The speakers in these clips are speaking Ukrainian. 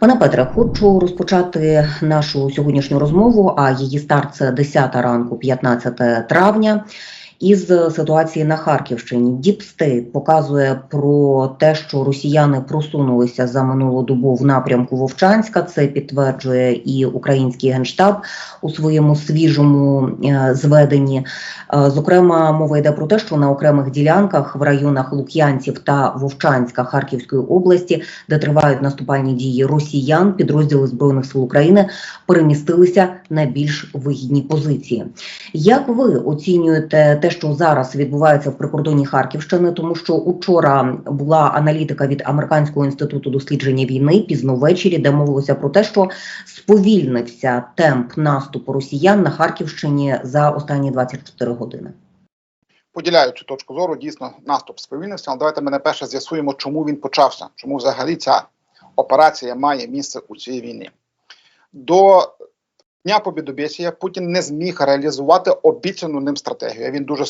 Пане Петре, хочу розпочати нашу сьогоднішню розмову. А її старт це 10 ранку, 15 травня. Із ситуації на Харківщині Діпстейт показує про те, що росіяни просунулися за минулу добу в напрямку Вовчанська. Це підтверджує і український генштаб у своєму свіжому е, зведенні. Е, Зокрема, мова йде про те, що на окремих ділянках в районах Лук'янців та Вовчанська Харківської області, де тривають наступальні дії росіян, підрозділи збройних сил України перемістилися на більш вигідні позиції. Як ви оцінюєте те, що зараз відбувається в прикордонні Харківщини? Тому що учора була аналітика від Американського інституту дослідження війни пізно ввечері, де мовилося про те, що сповільнився темп наступу росіян на Харківщині за останні 24 години. поділяю цю точку зору, дійсно наступ сповільнився. Але давайте ми найперше з'ясуємо, чому він почався, чому взагалі ця операція має місце у цій війні. До Дня Побідобєсія Путін не зміг реалізувати обіцяну ним стратегію. Він дуже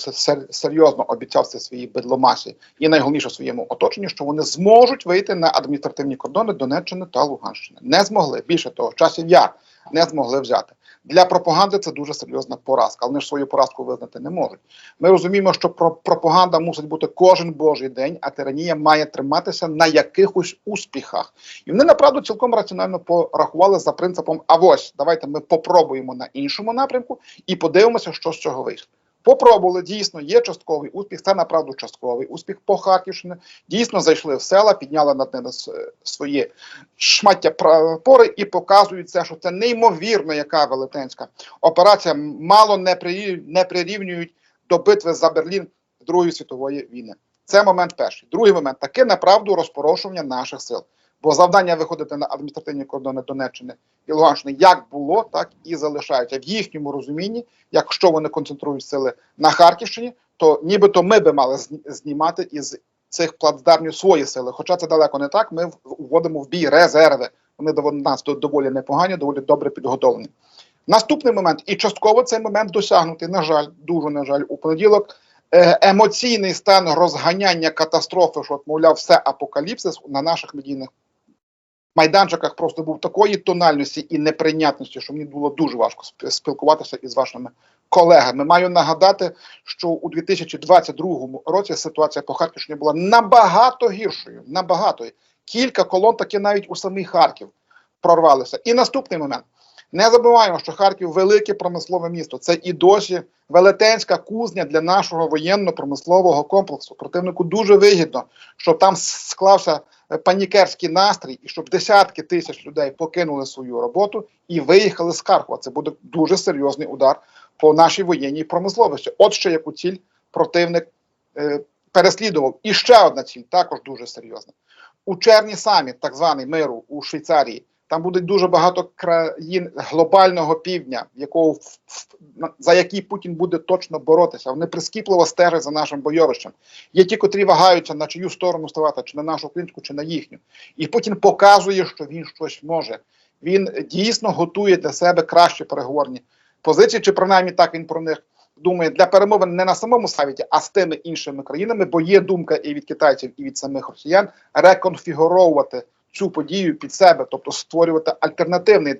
серйозно обіцяв це своїй бедломасі і найголовніше своєму оточенню, що вони зможуть вийти на адміністративні кордони Донеччини та Луганщини. Не змогли. Більше того, часів яр не змогли взяти. Для пропаганди це дуже серйозна поразка, але вони ж свою поразку визнати не можуть. Ми розуміємо, що про пропаганда мусить бути кожен божий день, а тиранія має триматися на якихось успіхах. І вони направду цілком раціонально порахували за принципом: а ось давайте ми попробуємо на іншому напрямку і подивимося, що з цього вийшло. Попробували, дійсно, є частковий успіх. Це направду частковий успіх по Харківщині. Дійсно зайшли в села, підняли над ними свої шмаття прапори і показують це, що це неймовірно, яка велетенська операція. Мало не, при, не прирівнюють до битви за Берлін Другої світової війни. Це момент перший. Другий момент таке направду розпорошування наших сил. Бо завдання виходити на адміністративні кордони Донеччини і Луганщини як було, так і залишаються в їхньому розумінні. Якщо вони концентрують сили на Харківщині, то нібито ми би мали знімати із цих плацдармів свої сили. Хоча це далеко не так. Ми вводимо в бій резерви. Вони доволі нас доволі непогані, доволі добре підготовлені. Наступний момент, і частково цей момент досягнутий. На жаль, дуже на жаль, у понеділок. е, Емоційний стан розганяння катастрофи, що мовляв, все апокаліпсис на наших медійних майданчиках просто був такої тональності і неприйнятності, що мені було дуже важко сп- спілкуватися із вашими колегами. Маю нагадати, що у 2022 році ситуація по Харківщині була набагато гіршою. Набагато кілька колон таки навіть у самий Харків прорвалися. І наступний момент. Не забуваємо, що Харків велике промислове місто. Це і досі велетенська кузня для нашого воєнно-промислового комплексу. Противнику дуже вигідно, щоб там склався панікерський настрій, і щоб десятки тисяч людей покинули свою роботу і виїхали з Харкова. Це буде дуже серйозний удар по нашій воєнній промисловості. От ще яку ціль противник е, переслідував. І ще одна ціль, також дуже серйозна. У червні саміт, так званий миру у Швейцарії. Там буде дуже багато країн глобального півдня, якого за які Путін буде точно боротися. Вони прискіпливо стежать за нашим бойовищем. Є ті, котрі вагаються на чию сторону ставати, чи на нашу українську, чи на їхню. І Путін показує, що він щось може. Він дійсно готує для себе кращі переговорні позиції, чи принаймні так він про них думає для перемовин не на самому саміті, а з тими іншими країнами, бо є думка і від китайців, і від самих росіян реконфігуровувати цю подію під себе, тобто створювати альтернативний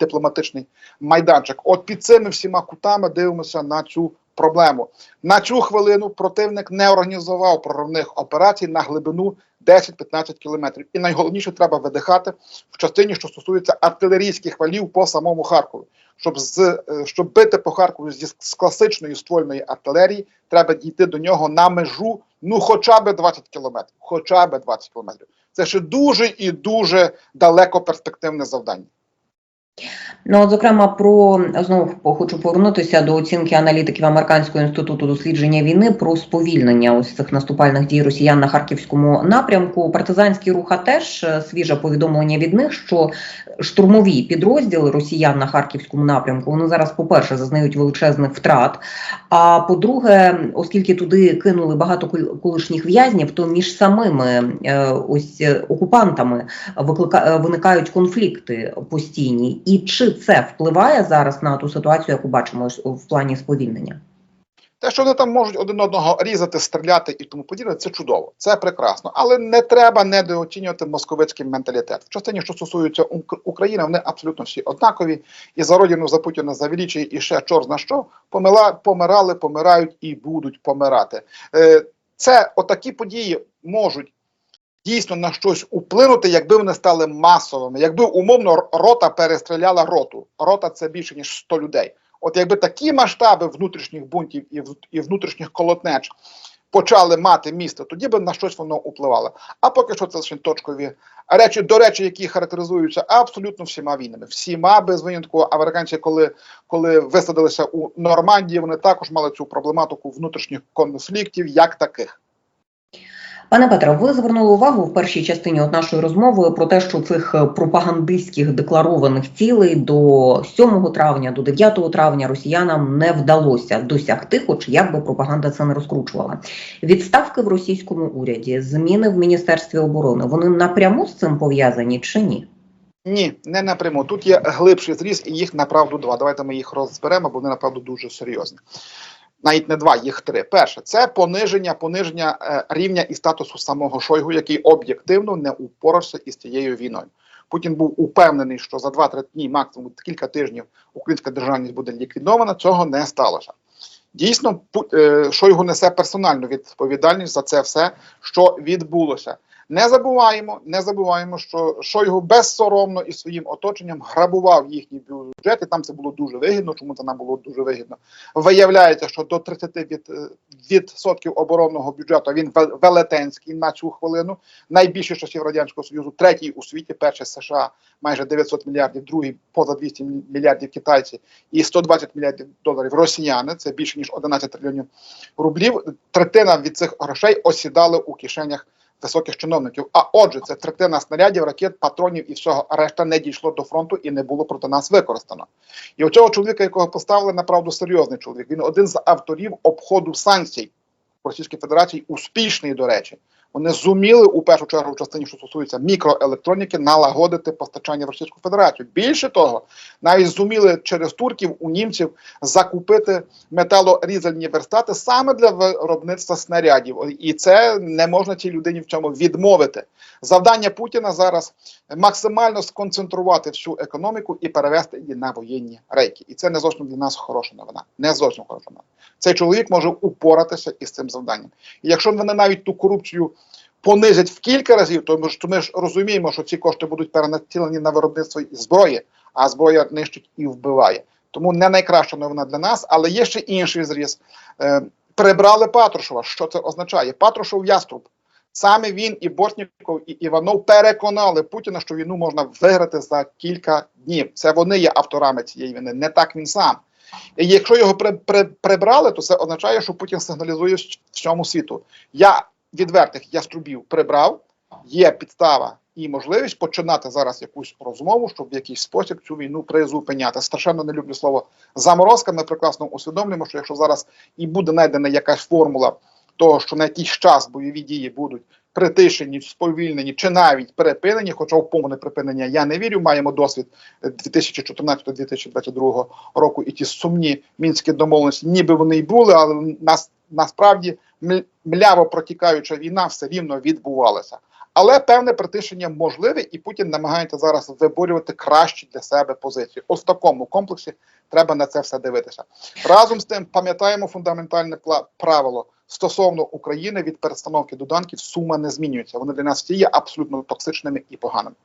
дипломатичний майданчик. От під цими всіма кутами дивимося на цю проблему. На цю хвилину противник не організував проривних операцій на глибину 10-15 кілометрів. І найголовніше треба видихати в частині, що стосується артилерійських валів по самому Харкову. Щоб з е, щоб бити по Харкову зі з класичної ствольної артилерії, треба дійти до нього на межу, ну хоча б 20 кілометрів. Хоча б 20 кілометрів. Це ще дуже і дуже далеко перспективне завдання. Ну, от, зокрема, про знову хочу повернутися до оцінки аналітиків Американського інституту дослідження війни про сповільнення ось цих наступальних дій росіян на харківському напрямку. Партизанський рух теж свіже повідомлення від них, що штурмові підрозділи росіян на харківському напрямку вони зараз, по-перше, зазнають величезних втрат. А по-друге, оскільки туди кинули багато кол- колишніх в'язнів, то між самими е, ось е, окупантами е, виникають конфлікти постійні. І чи це впливає зараз на ту ситуацію, яку бачимо в плані сповільнення? Те, що вони там можуть один одного різати, стріляти і тому подібне, це чудово, це прекрасно. Але не треба недооцінювати московицький менталітет. В частині, що стосується Ук- України, вони абсолютно всі однакові. І за родину, за Путіна, за величі, і ще чор на що помила, помирали, помирають і будуть помирати. Е, це отакі події можуть. Дійсно на щось вплинути, якби вони стали масовими, якби умовно рота перестріляла роту. Рота це більше ніж 100 людей. От якби такі масштаби внутрішніх бунтів і, і внутрішніх колотнеч почали мати місто, тоді би на щось воно впливало. А поки що це лише точкові речі, до речі, які характеризуються абсолютно всіма війнами, всіма без винятку. Американці, коли, коли висадилися у Нормандії, вони також мали цю проблематику внутрішніх конфліктів, як таких. Пане Петре, ви звернули увагу в першій частині от нашої розмови про те, що цих е, пропагандистських декларованих цілей до 7 травня, до 9 травня росіянам не вдалося досягти, хоч як би пропаганда це не розкручувала. Відставки в російському уряді, зміни в міністерстві оборони, вони напряму з цим пов'язані чи ні? Ні, не напряму. Тут є глибший зріз, і їх направду два. Давайте ми їх розберемо, бо вони направду дуже серйозні. Навіть не два, їх три. Перше, це пониження, пониження е, рівня і статусу самого Шойгу, який об'єктивно не упорався із цією війною. Путін був упевнений, що за 2-3 дні, максимум кілька тижнів, українська державність буде ліквідована. Цього не сталося. Дійсно, е, Шойгу несе персональну відповідальність за це все, що відбулося. Не забуваємо, не забуваємо, що Шойгу безсоромно і своїм оточенням грабував їхній бюджет, і там це було дуже вигідно. Чому це нам було дуже вигідно? Виявляється, що до 30% від, е, відсотків оборонного бюджету він вел- велетенський на цю хвилину. Найбільше часів радянського союзу, третій у світі, перший США майже 900 мільярдів, другий поза 200 мільярдів китайці і 120 мільярдів доларів росіяни. Це більше ніж 11 трильйонів рублів. Третина від цих грошей осідали у кишенях високих чиновників. А отже, це третина снарядів, ракет, патронів і всього решта не дійшло до фронту і не було проти нас використано. І у цього чоловіка, якого поставили, направду серйозний чоловік. Він один з авторів обходу санкцій Російської Федерації, успішний, до речі. Вони зуміли у першу чергу в частині, що стосується мікроелектроніки, налагодити постачання в Російську Федерацію. Більше того, навіть зуміли через турків у німців закупити металорізальні верстати саме для виробництва снарядів. І це не можна цій людині в цьому відмовити. Завдання Путіна зараз максимально сконцентрувати всю економіку і перевести її на воєнні рейки. І це не зовсім для нас хороша новина. Не зовсім хороша новина. Цей чоловік може упоратися із цим завданням. І якщо вони навіть ту корупцію понизять в кілька разів, то ми ж, ми ж розуміємо, що ці кошти будуть перенацілені на виробництво зброї, а зброя нищить і вбиває. Тому не найкраща новина для нас, але є ще інший зріз. Е, прибрали Патрушева. Що це означає? Патрушев яструб. Саме він і Бортніков, і Іванов переконали Путіна, що війну можна виграти за кілька днів. Це вони є авторами цієї війни, не так він сам. І якщо його при, при, прибрали, то це означає, що Путін сигналізує всьому світу. Я відвертих яструбів прибрав, є підстава і можливість починати зараз якусь розмову, щоб в якийсь спосіб цю війну призупиняти. Страшенно не люблю слово заморозка. Ми прекрасно усвідомлюємо, що якщо зараз і буде знайдена якась формула того, що на якийсь час бойові дії будуть притишені, сповільнені чи навіть перепинені, хоча в повне припинення я не вірю. Маємо досвід 2014-2022 року, і ті сумні мінські домовленості, ніби вони й були, але нас насправді мляво протікаюча війна все рівно відбувалася. Але певне притишення можливе, і Путін намагається зараз виборювати кращі для себе позиції. Ось в такому комплексі треба на це все дивитися. Разом з тим пам'ятаємо фундаментальне правило стосовно України від перестановки доданків сума не змінюється. Вони для нас всі є абсолютно токсичними і поганими.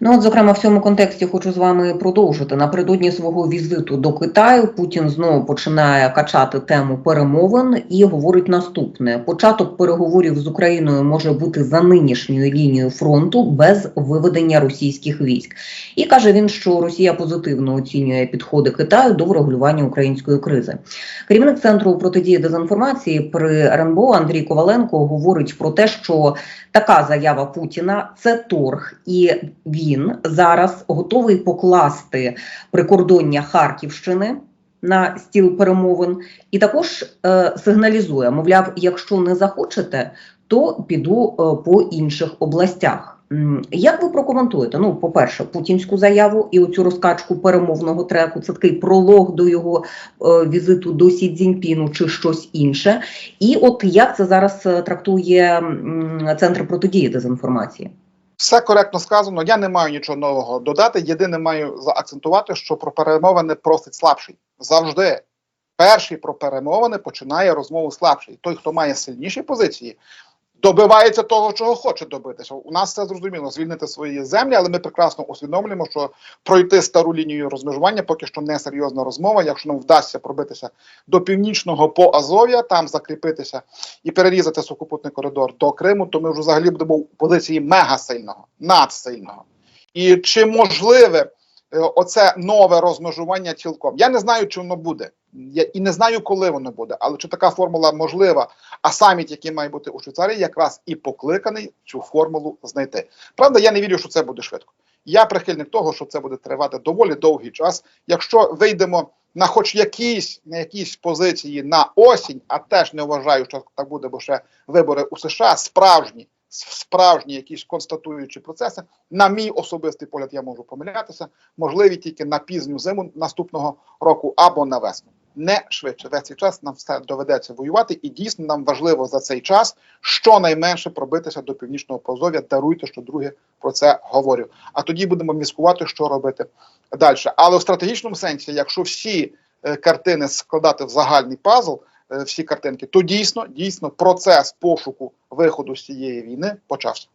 Ну, от, зокрема, в цьому контексті хочу з вами продовжити. Напередодні свого візиту до Китаю Путін знову починає качати тему перемовин і говорить наступне: початок переговорів з Україною може бути за нинішньою лінією фронту без виведення російських військ. І каже він, що Росія позитивно оцінює підходи Китаю до врегулювання української кризи. Керівник центру протидії дезінформації при РНБО Андрій Коваленко говорить про те, що така заява Путіна це торг, і він зараз готовий покласти прикордоння Харківщини на стіл перемовин, і також е, сигналізує, мовляв, якщо не захочете, то піду е, по інших областях. Як ви прокоментуєте? Ну, по-перше, путінську заяву і оцю розкачку перемовного треку, це такий пролог до його е, візиту до Сі Цзіньпіну чи щось інше. І от як це зараз е, трактує м, центр протидії дезінформації? Все коректно сказано. Я не маю нічого нового додати. Єдине маю заакцентувати, що про перемовини просить слабший. Завжди перший про перемовини починає розмову слабший. Той, хто має сильніші позиції, добивається того, чого хоче добитися. У нас це зрозуміло звільнити свої землі, але ми прекрасно усвідомлюємо, що пройти стару лінію розмежування поки що не серйозна розмова. Якщо нам вдасться пробитися до північного по Азов'я, там закріпитися і перерізати сухопутний коридор до Криму, то ми вже взагалі будемо в позиції мега сильного, надсильного. І чи можливе е, оце нове розмежування цілком? Я не знаю, чи воно буде. Я і не знаю, коли воно буде, але чи така формула можлива, а саміт, який має бути у Швейцарії, якраз і покликаний цю формулу знайти. Правда, я не вірю, що це буде швидко. Я прихильник того, що це буде тривати доволі довгий час. Якщо вийдемо на хоч якісь на якісь позиції на осінь, а теж не вважаю, що так буде, бо ще вибори у США справжні, справжні якісь констатуючі процеси. На мій особистий погляд, я можу помилятися, можливі тільки на пізню зиму наступного року або на весну. Не швидше весь цей час нам все доведеться воювати, і дійсно нам важливо за цей час щонайменше пробитися до північного позов'я. Даруйте, що друге про це говорю. А тоді будемо міскувати, що робити далі. Але в стратегічному сенсі, якщо всі е, картини складати в загальний пазл, е, всі картинки, то дійсно дійсно процес пошуку виходу з цієї війни почався.